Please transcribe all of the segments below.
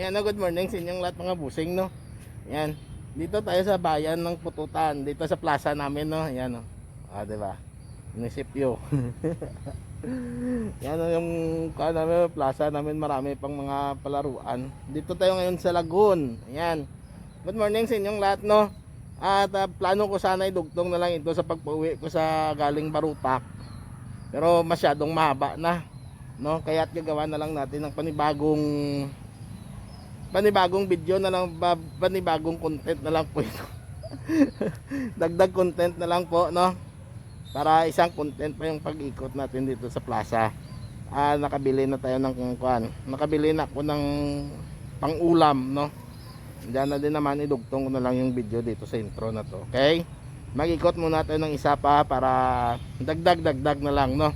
Ayan, no, good morning sa inyong lahat mga busing, no. Ayan. Dito tayo sa bayan ng Pututan, dito sa plaza namin, no. Ayan, no. Ah, 'di ba? Munisipyo. Yan no, yung kuha namin, plaza namin marami pang mga palaruan. Dito tayo ngayon sa Lagoon. Ayan. Good morning sa inyong lahat, no. At ah, plano ko sana idugtong na lang ito sa pagpauwi ko sa galing Barutak. Pero masyadong mahaba na, no? Kaya't gagawa na lang natin ng panibagong panibagong video na lang ba- panibagong content na lang po ito. Dagdag content na lang po, no? Para isang content pa yung pag-ikot natin dito sa plaza. Ah, nakabili na tayo ng kuan. Nakabili na ako ng pang-ulam, no? Diyan na din naman idugtong ko na lang yung video dito sa intro na to. Okay? Mag-ikot muna tayo ng isa pa para dagdag-dagdag na lang, no?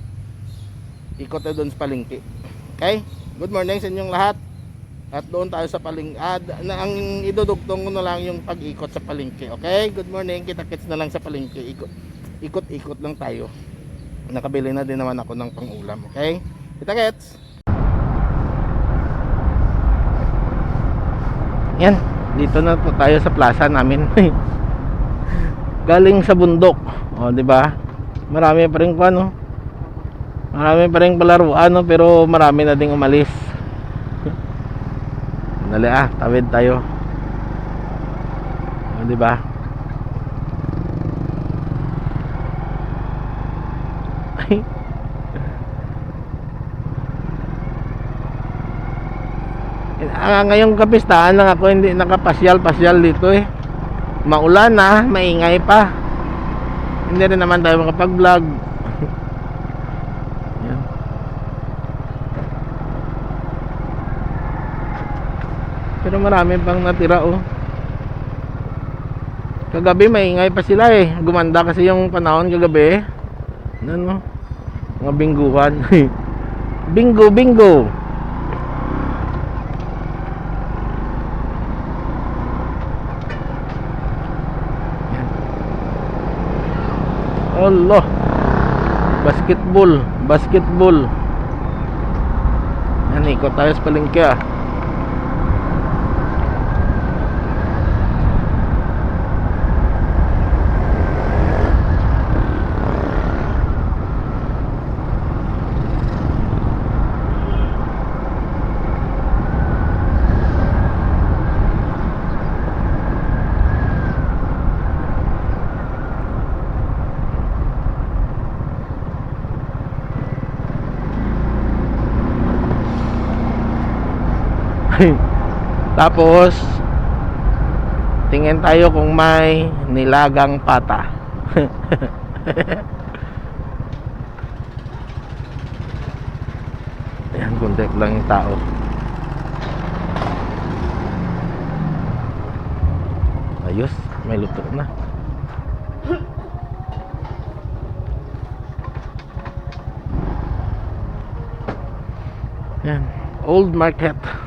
Ikot tayo doon sa palengke. Okay? Good morning sa inyong lahat. At doon tayo sa paling ah, na ang idudugtong ko na lang yung pag-ikot sa palengke. Okay? Good morning. Kita-kits na lang sa palengke. Ikot ikot-ikot lang tayo. Nakabili na din naman ako ng pang-ulam. Okay? Kita-kits. Yan. Dito na po tayo sa plaza namin. Galing sa bundok. O, di ba? Marami pa rin pa, no? Marami pa rin palaruan, no? Pero marami na ding umalis. Dali ah, tawid tayo. O, di ba? Ah, ngayong kapistahan lang ako hindi nakapasyal-pasyal dito eh. Maulan na, maingay pa. Hindi rin naman tayo makapag-vlog. Yan. Pero marami pang natira oh. Kagabi maingay pa sila eh. Gumanda kasi yung panahon kagabi. Ano? Mga bingguhan. bingo, bingo. Allah. Basketball, basketball. Yan, ikot tayo sa palengke ah. Tapos tingin tayo kung may nilagang pata. Ayan, kontek lang yung tao. Ayos, may luto na. Ayan, Old Market.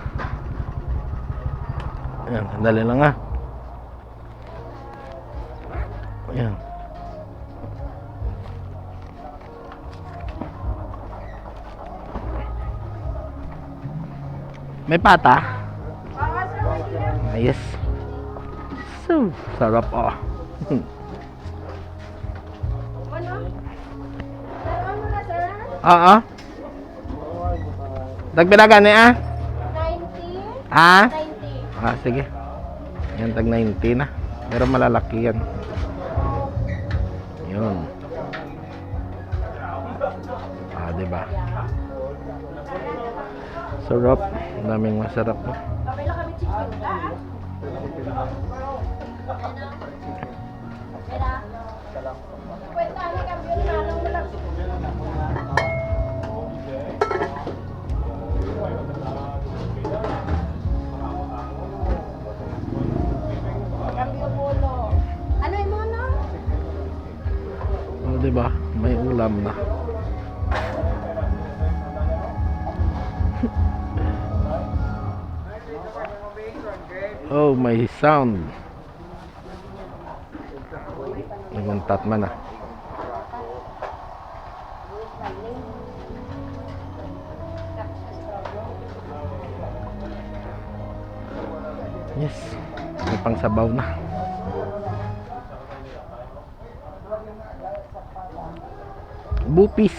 Ayan, sandali lang ah. Ayan. May pata? Ayos. So, sarap oh. Oo. Dagpila gani ah? 90? Ah? 90. Ah, sige. Yan, tag 90 na. Pero malalaki yan. Yun. Ah, di ba? Sarap. Daming masarap. oh. Kamay lang kami chicken ka. Kwenta ni di ba? May ulam na. oh, may sound. Naguntat man ah. Yes. May pang sabaw na. Bupis.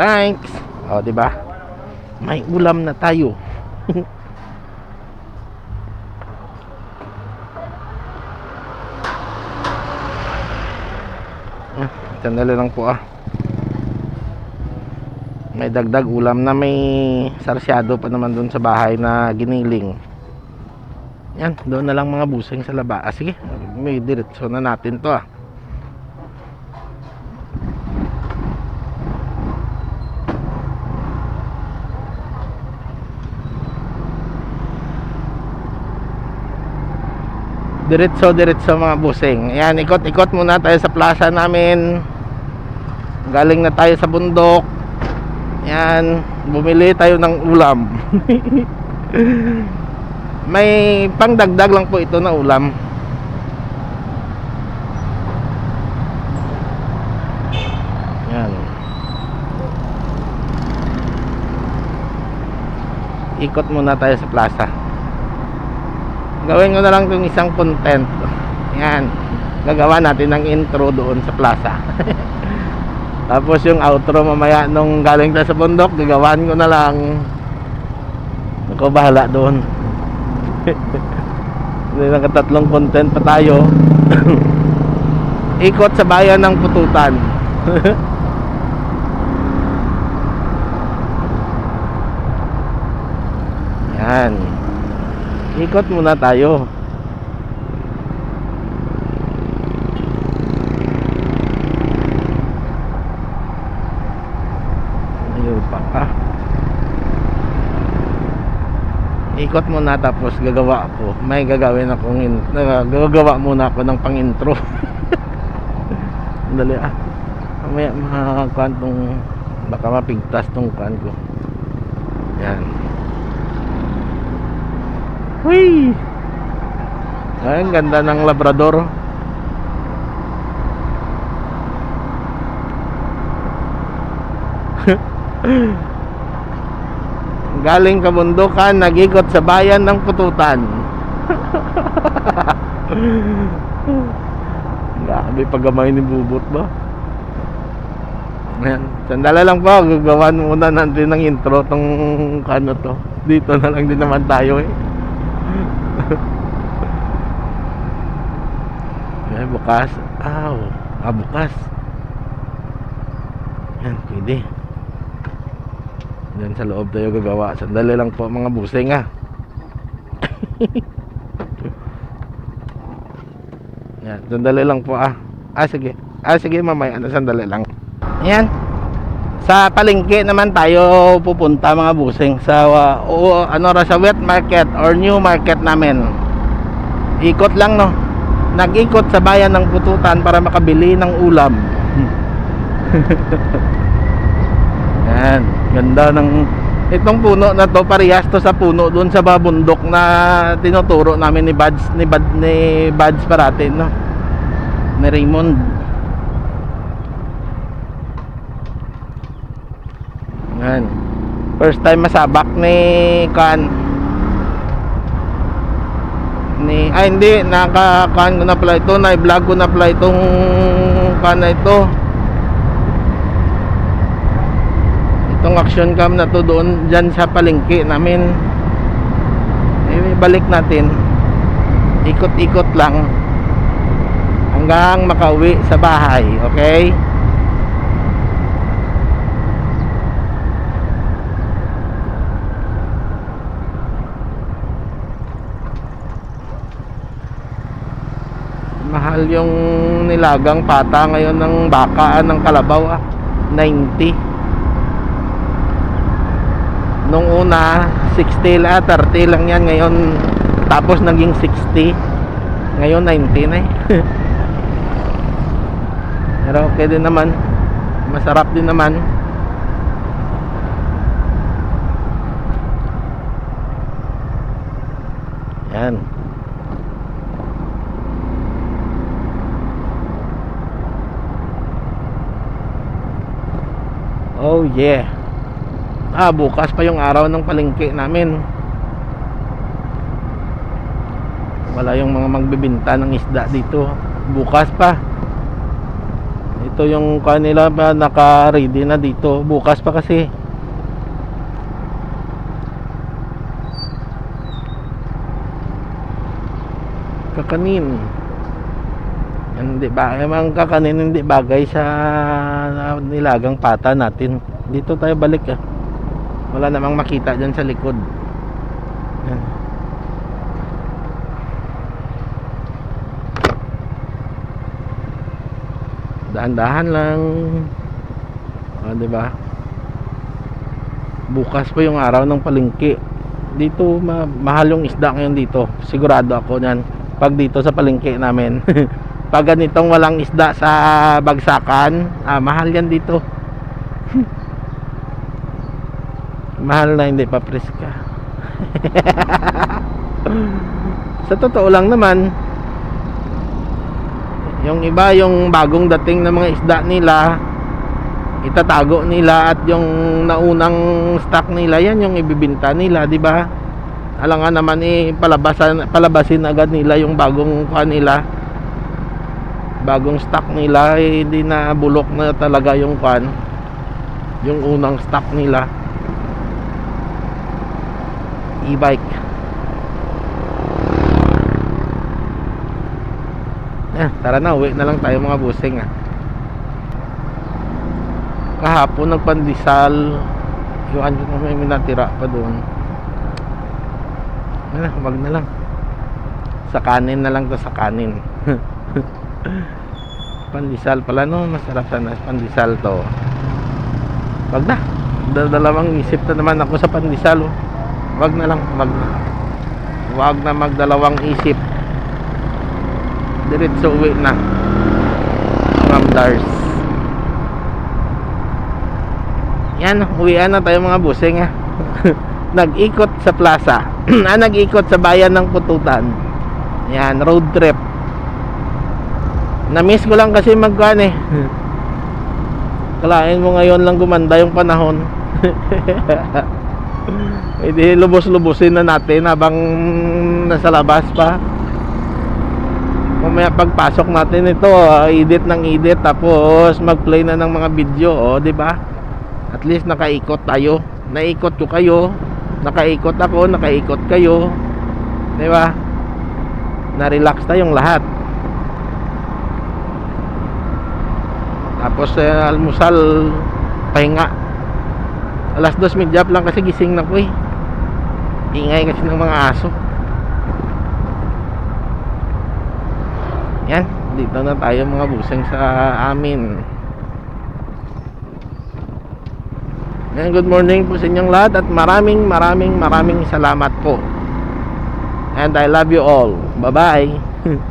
Thanks. O, di ba? May ulam na tayo. Ah, Sandali lang po ah. May dagdag ulam na may sarsyado pa naman doon sa bahay na giniling. Yan, doon na lang mga busing sa laba. Ah, sige, may diretso na natin to ah. Diretso, diretso mga busing. Ayan, ikot-ikot muna tayo sa plaza namin. Galing na tayo sa bundok. Ayan, bumili tayo ng ulam. May pangdagdag lang po ito na ulam. Ayan. Ikot muna tayo sa plaza. Gawin ko na lang itong isang content. Yan. Gagawa natin ng intro doon sa plaza. Tapos yung outro mamaya nung galing tayo sa bundok gagawin ko na lang. Ako bahala doon nakatatlong content pa tayo. Ikot sa bayan ng pututan. Yan. Ikot muna tayo. Ayun pa ah. Ikot muna tapos gagawa ako. May gagawin akong in, uh, gagawa muna ako ng pang-intro. Dali ah. Mamaya makakuan tong baka mapigtas tong kuan ko. Yan. Huy! Ay, ganda ng labrador. Galing kabundukan, nagikot sa bayan ng pututan. Grabe pagamay ni Bubot ba? Ayan, sandala lang po, gagawan muna natin ng intro tong ano to. Dito na lang din naman tayo eh. Ay, bukas. Aw, ah, bukas. Yan, pwede. Yan sa loob tayo gagawa. Sandali lang po mga busing ah. Yan, sandali lang po ah. Ah, sige. Ah, sige mamaya. Sandali lang. Yan. Sa palengke naman tayo pupunta mga busing sa uh, o, ano ra sa wet market or new market namin. Ikot lang no. Nag-ikot sa bayan ng Pututan para makabili ng ulam. Yan, ganda ng itong puno na to parehas to sa puno doon sa babundok na tinuturo namin ni Buds ni Bad ni Buds parati no. Ni Raymond. Yan. First time masabak ni Kan. Ni ay hindi naka-kan ko na pala ito, na vlog ko na pala itong kan na ito. Itong action cam na to doon diyan sa palengke namin. Eh, balik natin. Ikot-ikot lang hanggang makauwi sa bahay, okay? mahal yung nilagang pata ngayon ng baka ah, ng kalabaw ah 90 nung una 60 la 30 lang yan. Ngayon tapos naging 60 ngayon 90 na eh. Pero okay din naman. Masarap din naman. Yan. Oh yeah. Ah, bukas pa yung araw ng palengke namin. Wala yung mga magbibinta ng isda dito. Bukas pa. Ito yung kanila pa naka-ready na dito. Bukas pa kasi. Kakanin. Hindi ba, ang kakanin hindi bagay sa nilagang pata natin. Dito tayo balik ah. Wala namang makita dyan sa likod. Yan. Dahan-dahan lang. Ah, 'di ba? Bukas pa yung araw ng palengke. Dito ma- mahal yung isda ngayon dito. Sigurado ako niyan. Pag dito sa palengke namin. Pag ganitong walang isda sa bagsakan, ah, mahal yan dito. Mahal na hindi pa preska. sa totoo lang naman, yung iba yung bagong dating na mga isda nila, itatago nila at yung naunang stock nila yan yung ibibinta nila, di ba? Alangan naman eh palabasan palabasin agad nila yung bagong kuha nila bagong stock nila eh, hindi na bulok na talaga yung kan yung unang stock nila e-bike. Eh, tara na uwi na lang tayo mga busing ah. kahapon nagpandisal yung ano na may minatira pa doon. Ano, wag na lang. Sa kanin na lang to sa kanin. Pandesal pala no? Masarap sana pandesal to. Wag na. Dalawang isip na naman ako sa pandesal oh. Wag na lang na wag na magdalawang isip. Diretso uwi na. Ramdars yan uwian na tayo mga busing ha nag-ikot sa plaza. Ah, nag-ikot sa bayan ng Pututan. Yan road trip. Na-miss ko lang kasi magkuhan eh. Kalain mo ngayon lang gumanda yung panahon. Eh di lubos-lubusin na natin habang nasa labas pa. Mamaya pagpasok natin ito, ah, edit ng edit tapos mag-play na ng mga video, oh, 'di ba? At least nakaikot tayo. Naikot ko kayo, nakaikot ako, nakaikot kayo. 'Di ba? Na-relax tayong lahat. Tapos eh, almusal, pahinga. Alas dos medyap lang kasi gising na ko eh. Ingay kasi ng mga aso. Yan, dito na tayo mga buseng sa amin. Yan, good morning po sa inyong lahat at maraming maraming maraming salamat po. And I love you all. Bye-bye.